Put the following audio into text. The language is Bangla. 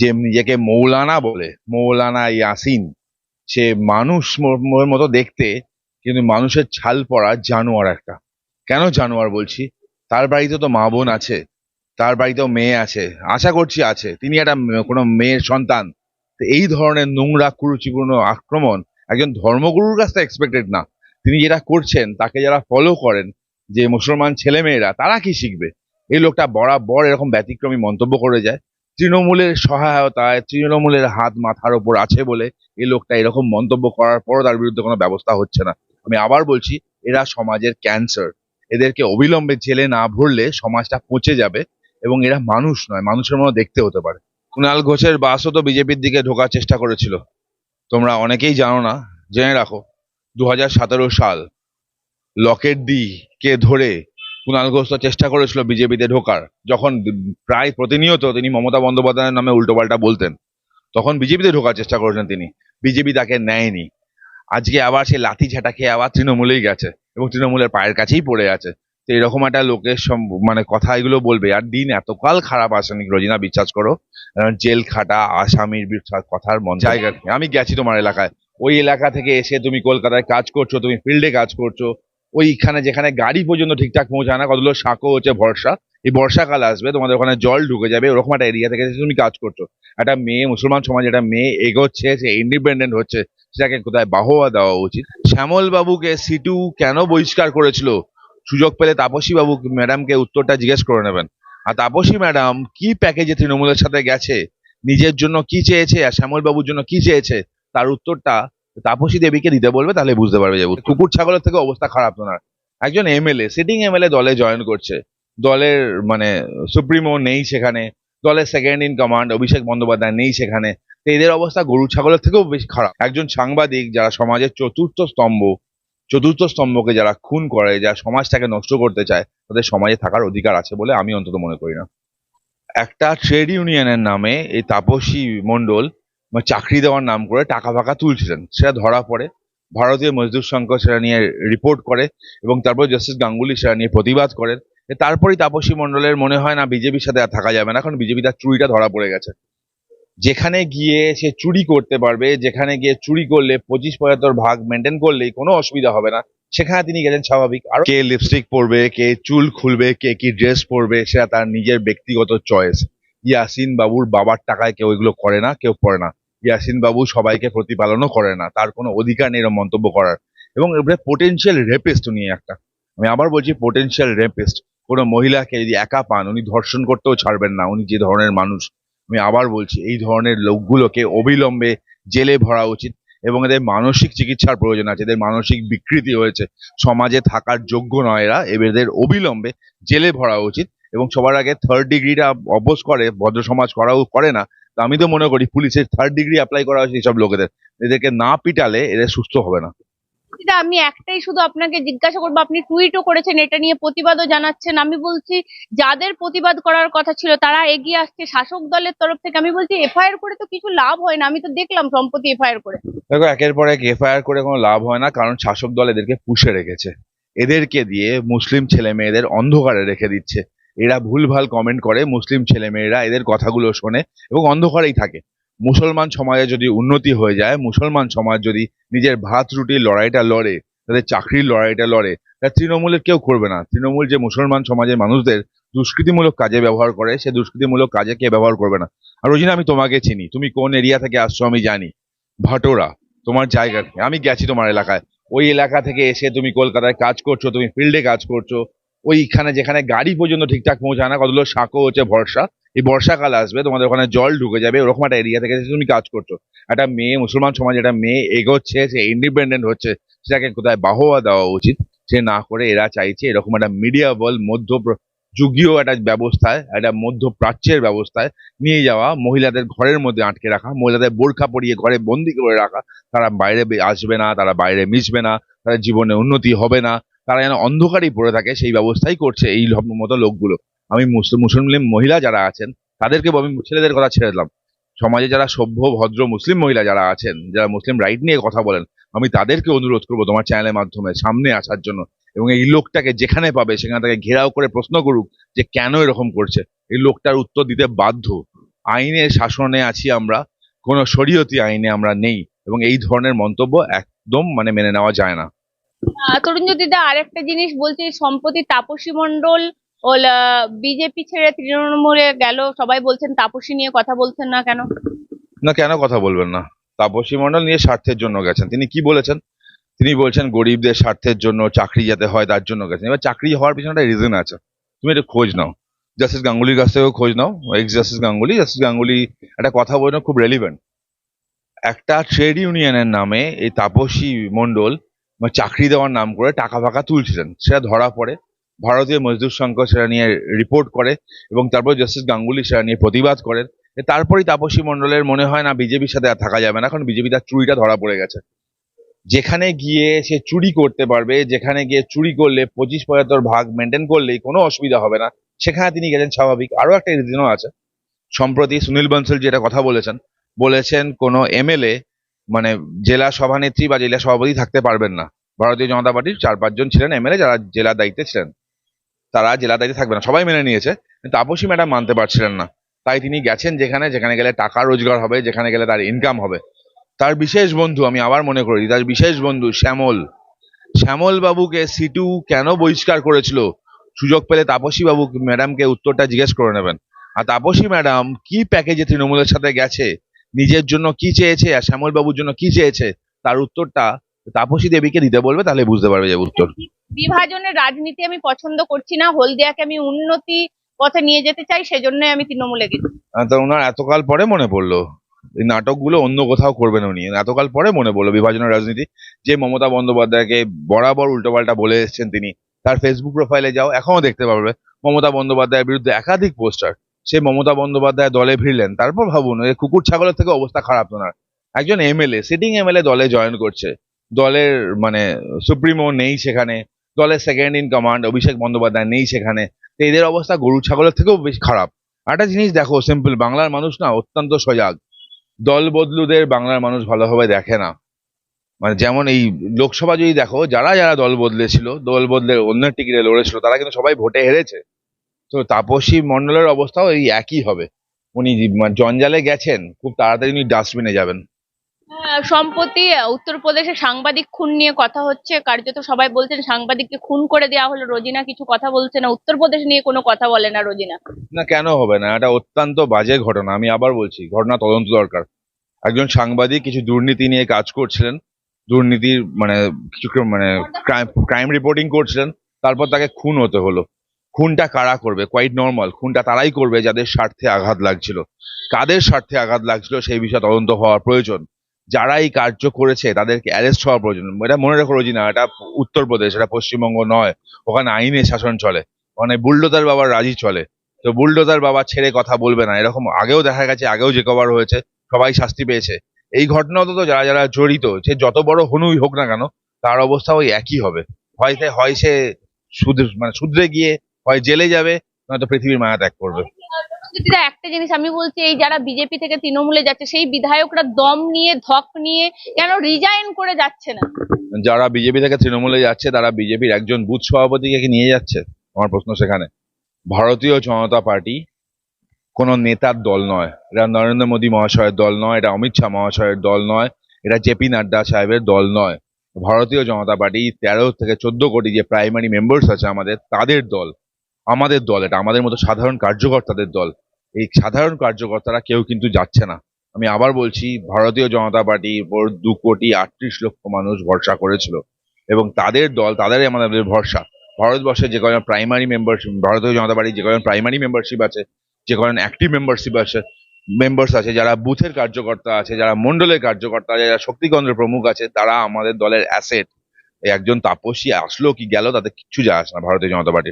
যে নিজেকে মৌলানা বলে, মৌলানা ইয়াসিন, সে মানুষ মতো দেখতে, কিন্তু মানুষের ছাল পড়া জানোয়ার একটা। কেন জানোয়ার বলছি? তার বাড়িতে তো মা বোন আছে, তার বাড়িতেও মেয়ে আছে, আশা করছি আছে, তিনি একটা কোনো মেয়ের সন্তান। তো এই ধরনের নোংরা, কুরুচিপূর্ণ আক্রমণ একজন ধর্মগুরুর কাছ থেকে এক্সপেক্টেড না। তিনি যেটা করছেন, তাকে যারা ফলো করেন, যে মুসলমান ছেলেমেয়েরা, তারা কি শিখবে? এই লোকটা বরাবর এরকম ব্যতিক্রমী মন্তব্য করে যায়। তৃণমূলের সহায়তায়, তৃণমূলের হাত মাথার ওপর আছে বলে এই লোকটা এরকম মন্তব্য করার পরও তার বিরুদ্ধে কোনো ব্যবস্থা হচ্ছে না। আমি আবার বলছি, এরা সমাজের ক্যান্সার এদেরকে অবিলম্বে জেলে না ভরলে সমাজটা পচে যাবে এবং এরা মানুষ নয়, মানুষের মতো দেখতে হতে পারে। কুণাল ঘোষের বাসও তো বিজেপির দিকে ঢোকার চেষ্টা করেছিল। তোমরা অনেকেই জানো না, জেনে রাখো দু হাজার সতেরো সাল, লকেট দি কে ধরে কুণাল ঘোষ তো চেষ্টা করেছিল বিজেপিতে ঢোকার। যখন প্রায় প্রতিনিয়ত তিনি মমতা বন্দ্যোপাধ্যায়ের নামে উল্টোপাল্টা বলতেন, তখন বিজেপিতে ঢোকার চেষ্টা করেছেন তিনি। বিজেপি তাকে নেয়নি। আজকে আবার সেই লাথি ঝাঁটা খেয়ে আবার তৃণমূলেই গেছে এবং তৃণমূলের পায়ের কাছেই পড়ে আছে। তো এরকম একটা লোকের সম- মানে কথা এগুলো বলবে। আর দিন এতকাল খারাপ আসেনি। রোজিনা, বিশ্বাস করো জেল খাটা, আসামির কথার মন জায়গা আমি গেছি তোমার এলাকায়। ওই এলাকা থেকে এসে তুমি কলকাতায় কাজ করছ, তুমি ফিল্ডে কাজ করছ ওইখানে যেখানে গাড়ি পর্যন্ত ঠিকঠাক পৌঁছায় না, কতগুলো শাকও হচ্ছে ভরসা এই বর্ষাকাল আসবে, তোমাদের ওখানে জল ঢুকে যাবে, ওরকম একটা এরিয়া থেকে তুমি কাজ করছ। একটা মেয়ে, মুসলমান সমাজ একটা মেয়ে এগোচ্ছে, সে ইন্ডিপেন্ডেন্ট হচ্ছে, সেটাকে কোথায় বাহবা দেওয়া উচিত? শ্যামল বাবুকে সিটু কেন বহিষ্কার করেছিল? সুযোগ পেলে তাপসী বাবু ম্যাডামকে উত্তরটা জিজ্ঞেস করে নেবেন। আর তাপসী ম্যাডাম কি প্যাকেজে তৃণমূলের সাথে গেছে? নিজের জন্য কি চেয়েছে? আর শ্যামল বাবুর জন্য কি চেয়েছে? তার উত্তরটা তাপসী দেবীকে দিতে বলবে তাহলে বুঝতে পারবে যে কুকুর ছাগলের থেকে অবস্থা খারাপ তো না। একজন এমএলএ সিটিং এমএলএ দলে জয়েন করছে। দলের মানে সুপ্রিমো নেই সেখানে দলের second in command Abhishek Bandyopadhyay নেই সেখানে। তো এদের অবস্থা গরু ছাগলের থেকেও বেশি খারাপ। একজন সাংবাদিক যারা সমাজের চতুর্থ স্তম্ভ চতুর্থ স্তম্ভকে যারা খুন করে যারা সমাজটাকে নষ্ট করতে চায় তাদের সমাজে থাকার অধিকার আছে বলে আমি অন্তত মনে করি না। একটা ট্রেড ইউনিয়নের নামে এই তাপসী মণ্ডল মানে চাকরি দেওয়ার নাম করে টাকা ফাঁকা তুলছিলেন। সেটা ধরা পড়ে। ভারতীয় মজদুর সংঘ সেটা নিয়ে রিপোর্ট করে এবং তারপর জাস্টিস গাঙ্গুলি সেটা নিয়ে প্রতিবাদ করেন। তারপরেই তাপসী মণ্ডলের মনে হয়, না, বিজেপির সাথে আর থাকা যাবে না। কারণ বিজেপি তার চুরিটা ধরা পড়ে গেছে। যেখানে গিয়ে সে চুরি করতে পারবে, যেখানে গিয়ে চুরি করলে পঁচিশ পঁচাত্তর ভাগ মেনটেন করলেই কোনো অসুবিধা হবে না। সেখানে তিনি গেছেন স্বাভাবিক। আর কে লিপস্টিক পরবে, কে চুল খুলবে, কে কি ড্রেস পরবে, সেটা তার নিজের ব্যক্তিগত চয়েস ইয়াসিন বাবুর বাবার টাকায় কেউ এগুলো করে না, কেউ পড়ে না। ইয়াসিন বাবু সবাইকে প্রতিপালনও করে না, তার কোনো অধিকার নেই এরকম মন্তব্য করার। এবং এবারে পোটেনশিয়াল রেপিস্ট উনি একটা। আমি আবার বলছি পোটেনশিয়াল রেপিস্ট কোনো মহিলাকে যদি একা পান, উনি ধর্ষণ করতেও ছাড়বেন না, উনি যে ধরনের মানুষ। আমি আবার বলছি, এই ধরনের লোকগুলোকে অবিলম্বে জেলে ভরা উচিত এবং এদের মানসিক চিকিৎসার প্রয়োজন আছে, এদের মানসিক বিকৃতি হয়েছে। সমাজে থাকার যোগ্য নয় এরা, এদের অবিলম্বে জেলে ভরা উচিত এবং সবার আগে থার্ড ডিগ্রিটা অপোজ করে ভদ্র সমাজ করাও করে না আমি তো মনে করি পুলিশের থার্ড ডিগ্রি অ্যাপ্লাই করা হয়েছে এইসব লোকেদের। এদেরকে না পিটালে এদের সুস্থ হবে না। আমি একটাই শুধু আপনাকে জিজ্ঞাসা করব আপনি টুইটও করেছেন এটা নিয়ে প্রতিবাদও জানাচ্ছেন। আমি বলছি যাদের প্রতিবাদ করার কথা ছিল তারা এগিয়ে আসছে। শাসক দলের তরফ থেকে আমি বলছি এফআইআর করে তো কিছু লাভ হয় না। আমি তো দেখলাম সম্প্রতি এফআইআর করে। দেখো একের পর এক এফআইআর করে কোনো লাভ হয় না কারণ শাসক দল এদেরকে পুষে রেখেছে। এদেরকে দিয়ে মুসলিম ছেলে মেয়েদের অন্ধকারে রেখে দিচ্ছে। এরা ভুলভাল কমেন্ট করে, মুসলিম ছেলে মেয়েরা এদের কথাগুলো শোনে এবং অন্ধকারেই থাকে। মুসলমান সমাজে যদি উন্নতি হয়ে যায়, মুসলমান সমাজ যদি নিজের ভাত রুটির লড়াইটা লড়ে, তাদের চাকরির লড়াইটা লড়ে, তা তৃণমূলের কেউ করবে না। তৃণমূল যে মুসলমান সমাজের মানুষদের দুষ্কৃতিমূলক কাজে ব্যবহার করে, সে দুষ্কৃতিমূলক কাজে কে ব্যবহার করবে না? আর রোজিনা, আমি তোমাকে চিনি, তুমি কোন এরিয়া থেকে আসছো আমি জানি। ভাটোরা, তোমার জায়গা আমি গেছি তোমার এলাকায়। ওই এলাকা থেকে এসে তুমি কলকাতায় কাজ করছ, তুমি ফিল্ডে কাজ করছ ওইখানে যেখানে গাড়ি পর্যন্ত ঠিকঠাক পৌঁছায় না, কতগুলো শাকও হচ্ছে ভরসা এই বর্ষাকাল আসবে, তোমাদের ওখানে জল ঢুকে যাবে, ওরকম একটা এরিয়া থেকে তুমি কাজ করছ। একটা মেয়ে, মুসলমান সমাজ একটা মেয়ে এগোচ্ছে, সে ইন্ডিপেন্ডেন্ট হচ্ছে, সেটাকে কোথায় বাহবা দেওয়া উচিত? সে না করে, এরা চাইছে এরকম একটা মিডিয়া বল মধ্য যুগীয় একটা ব্যবস্থায়, একটা মধ্যপ্রাচ্যের ব্যবস্থায় নিয়ে যাওয়া, মহিলাদের ঘরের মধ্যে আটকে রাখা, মহিলাদের বোরখা পরিয়ে ঘরে বন্দি করে রাখা। তারা বাইরে আসবে না, তারা বাইরে মিশবে না, তারা জীবনে উন্নতি হবে না। তারা যেন অন্ধকারেই পড়ে থাকে, সেই ব্যবস্থাই করছে এই মতো লোকগুলো। আমি মুসলিম মহিলা যারা আছেন, তাদেরকে আমি ছেলেদের কথা ছেড়ে দিলাম। সমাজে যারা সভ্য, ভদ্র, মুসলিম মহিলা যারা আছেন, যারা মুসলিম রাইট নিয়ে কথা বলেন, আমি তাদেরকে অনুরোধ করব তোমার চ্যানেলের মাধ্যমে সামনে আসার জন্য এবং এই লোকটাকে যেখানে পাবে, সেখানে তাকে ঘেরাও করে প্রশ্ন করুক যে কেন এরকম করছে। এই লোকটার উত্তর দিতে বাধ্য। আইনের শাসনে আছি আমরা, কোনো শরীয়তি আইনে আমরা নেই এবং এই ধরনের মন্তব্য একদম মানে মেনে নেওয়া যায় না। আহ, তরুণজ্যোতিদা আরেকটা জিনিস বলছি সম্প্রতি তাপসী মন্ডল বিজেপি ছেড়ে তৃণমূলে গেল। সবাই বলছেন তাপসী নিয়ে কথা বলছেন না কেন? না কেন কথা বলবেন না? তাপসী মন্ডল নিয়ে স্বার্থের জন্য গেছেন। তিনি কি বলেছেন? তিনি বলছেন গরিবদের স্বার্থের জন্য চাকরি যাতে হয় তার জন্য গেছেন। এবার চাকরি হওয়ার পিছনে একটা রিজন আছে। তুমি একটু খোঁজ নাও। জাস্টিস গাঙ্গুলির কাছ থেকেও খোঁজ নাও। Ex justice Ganguly justice Ganguly একটা কথা বলে খুব রেলিভেন্ট একটা ট্রেড ইউনিয়নের নামে এই তাপসী মণ্ডল মানে চাকরি দেওয়ার নাম করে টাকা ফাকা তুলছিলেন। সেটা ধরা পড়ে। ভারতীয় মজদুর সংঘ সেটা নিয়ে রিপোর্ট করে এবং তারপর জাস্টিস গাঙ্গুলি সেটা নিয়ে প্রতিবাদ করেন। তারপরেই তাপসী মণ্ডলের মনে হয় না বিজেপির সাথে আর থাকা যাবে না, কারণ বিজেপি তার চুরিটা ধরা পড়ে গেছে। যেখানে গিয়ে সে চুরি করতে পারবে, যেখানে গিয়ে চুরি করলে পঁচিশ পঁচাত্তর ভাগ মেনটেন করলেই কোনো অসুবিধা হবে না। সেখানে তিনি গেছেন স্বাভাবিক। আরও একটা রিজনও আছে। সম্প্রতি সুনীল বনসল যেটা কথা বলেছেন বলেছেন কোনো এমএলএ মানে জেলা সভানেত্রী বা জেলা সভাপতি থাকতে পারবেন না। ভারতীয় জনতা পার্টির চার পাঁচজন ছিলেন এমএলএ যারা জেলার দায়িত্বে ছিলেন। তারা জেলা দায়িত্বে থাকবে না, সবাই মেনে নিয়েছে। কিন্তু তাপসী ম্যাডাম মানতে পারছিলেন না। তাই তিনি গেছেন যেখানে যেখানে গেলে টাকা রোজগার হবে, যেখানে গেলে তার ইনকাম হবে। তার বিশেষ বন্ধু, আমি আবার মনে করি, তার বিশেষ বন্ধু শ্যামল। শ্যামল বাবুকে সিটু কেন বহিষ্কার করেছিল? সুযোগ পেলে তাপসী বাবু ম্যাডামকে উত্তরটা জিজ্ঞেস করে নেবেন। আর তাপসী ম্যাডাম কি প্যাকেজে তৃণমূলের সাথে গেছে? নিজের জন্য কি চেয়েছে আর শ্যামল বাবুর জন্য কি চেয়েছে তার উত্তরটা তাপসী দেবীকে দিতে বলবে তাহলে বুঝতে পারবে যে উত্তর। বিভাজনের রাজনীতি আমি পছন্দ করছি না হলদিয়াকে আমি উন্নতি পথে নিয়ে যেতে চাই সেজন্যই আমি তৃণমূলে গেছি। তো ওনার এতকাল পরে মনে পড়ল। এই নাটকগুলো অন্য কোথাও করবেন উনি। এতকাল পরে মনে পড়ল বিভাজনের রাজনীতি। যে মমতা বন্দ্যোপাধ্যায়কে বরাবর উল্টোপাল্টা বলে এসেছেন তিনি তার ফেসবুক প্রোফাইলে যাও এখনও দেখতে পারবে মমতা বন্দ্যোপাধ্যায়ের বিরুদ্ধে একাধিক পোস্টার। সে মমতা বন্দ্যোপাধ্যায় দলে ভিড়লেন, তারপর ভাবুন এই কুকুর ছাগলের থেকে অবস্থা খারাপ ওনার একজন এমএলএ সিটিং এমএলএ দলে জয়েন করছে। দলের মানে সুপ্রিমো নেই সেখানে, দলের second in command Abhishek Bandyopadhyay নেই সেখানে, তো এদের অবস্থা গরু ছাগলের থেকেও বেশ খারাপ। একটা জিনিস দেখো সিম্পল বাংলার মানুষ না অত্যন্ত সজাগ। দল বদলুদের বাংলার মানুষ ভালোভাবে দেখে না। মানে যেমন এই লোকসভা যদি দেখো, যারা যারা দল বদলেছিল, দল বদলে অন্যের টিকিটে লড়েছিল, তারা কিন্তু সবাই ভোটে হেরেছে। তো তাপসী মণ্ডলের অবস্থাও এই একই হবে। উনি মানে জঞ্জালে গেছেন খুব তাড়াতাড়ি উনি ডাস্টবিনে যাবেন। আহ, সম্প্রতি উত্তরপ্রদেশে সাংবাদিক খুন নিয়ে কথা হচ্ছে। কার্যত সবাই বলছেন সাংবাদিককে খুন করে দেওয়া হলো। রোজিনা কিছু কথা বলছে না। উত্তরপ্রদেশ নিয়ে কোনো কথা বলে না রোজিনা। না কেন হবে না? এটা অত্যন্ত বাজে ঘটনা। আমি আবার বলছি ঘটনা তদন্ত দরকার। একজন সাংবাদিক কিছু দুর্নীতি নিয়ে কাজ করছিলেন। দুর্নীতির মানে কিছু মানে ক্রাইম রিপোর্টিং করছিলেন। তারপর তাকে খুন হতে হলো। খুনটা কারা করবে? কোয়াইট নর্মাল খুনটা তারাই করবে যাদের স্বার্থে আঘাত লাগছিল। কাদের স্বার্থে আঘাত লাগছিল সেই বিষয়ে তদন্ত হওয়া প্রয়োজন। যারা এই কার্য করেছে তাদেরকে অ্যারেস্ট হওয়া প্রয়োজন। এটা মনে রেখো রোজিনা, এটা উত্তরপ্রদেশ, এটা পশ্চিমবঙ্গ নয়। ওখানে আইনে শাসন চলে। ওখানে বুলডোজার বাবার রাজি চলে। তো বুলডোজার বাবা ছেড়ে কথা বলবে না। এরকম আগেও দেখা গেছে, আগেও যে কভার হয়েছে, সবাই শাস্তি পেয়েছে। এই ঘটনাতে তো যারা যারা জড়িত, সে যত বড় হনুই হোক না কেন, তার অবস্থা ওই একই হবে। হয় সে হয় সে মানে শুধরে গিয়ে হয় জেলে যাবে নয়তো পৃথিবীর মায়া ত্যাগ করবে। দিদা একটা জিনিস আমি বলছি এই যারা বিজেপি থেকে তৃণমূলে যাচ্ছে সেই বিধায়করা দম নিয়ে ধক নিয়ে কেন রিজাইন করে যাচ্ছে না? যারা বিজেপি থেকে তৃণমূলে যাচ্ছে তারা বিজেপির একজন বুথ সভাপতিকে কি নিয়ে যাচ্ছে? আমার প্রশ্ন সেখানে। ভারতীয় জনতা পার্টি কোনো নেতার দল নয়। এটা নরেন্দ্র মোদী মহাশয়ের দল নয় এটা অমিত শাহ মহাশয়ের দল নয় এটা জেপি নাড্ডা সাহেবের দল নয়। ভারতীয় জনতা পার্টি তেরো থেকে চোদ্দ কোটি যে প্রাইমারি মেম্বার্স আছে আমাদের তাদের দল। আমাদের দল এটা, আমাদের মতো সাধারণ কার্যকর্তাদের দল। এই সাধারণ কার্যকর্তারা কেউ কিন্তু যাচ্ছে না। আমি আবার বলছি, ভারতীয় জনতা পার্টি ওর দু কোটি আটত্রিশ লক্ষ মানুষ ভরসা করেছিল। এবং তাদের দল তাদেরই আমাদের ভরসা। ভারতবর্ষে যে কজন প্রাইমারি মেম্বারশিপ ভারতীয় জনতা পার্টির যে কজন প্রাইমারি মেম্বারশিপ আছে, যে কজন অ্যাক্টিভ মেম্বারশিপ আছে মেম্বার্স আছে, যারা বুথের কার্যকর্তা আছে, যারা মন্ডলের কার্যকর্তা আছে, যারা শক্তিকেন্দ্রের প্রমুখ আছে, তারা আমাদের দলের অ্যাসেট একজন তাপসী আসলো কি গেল, তাতে কিচ্ছু যায় আসে না ভারতীয় জনতা পার্টির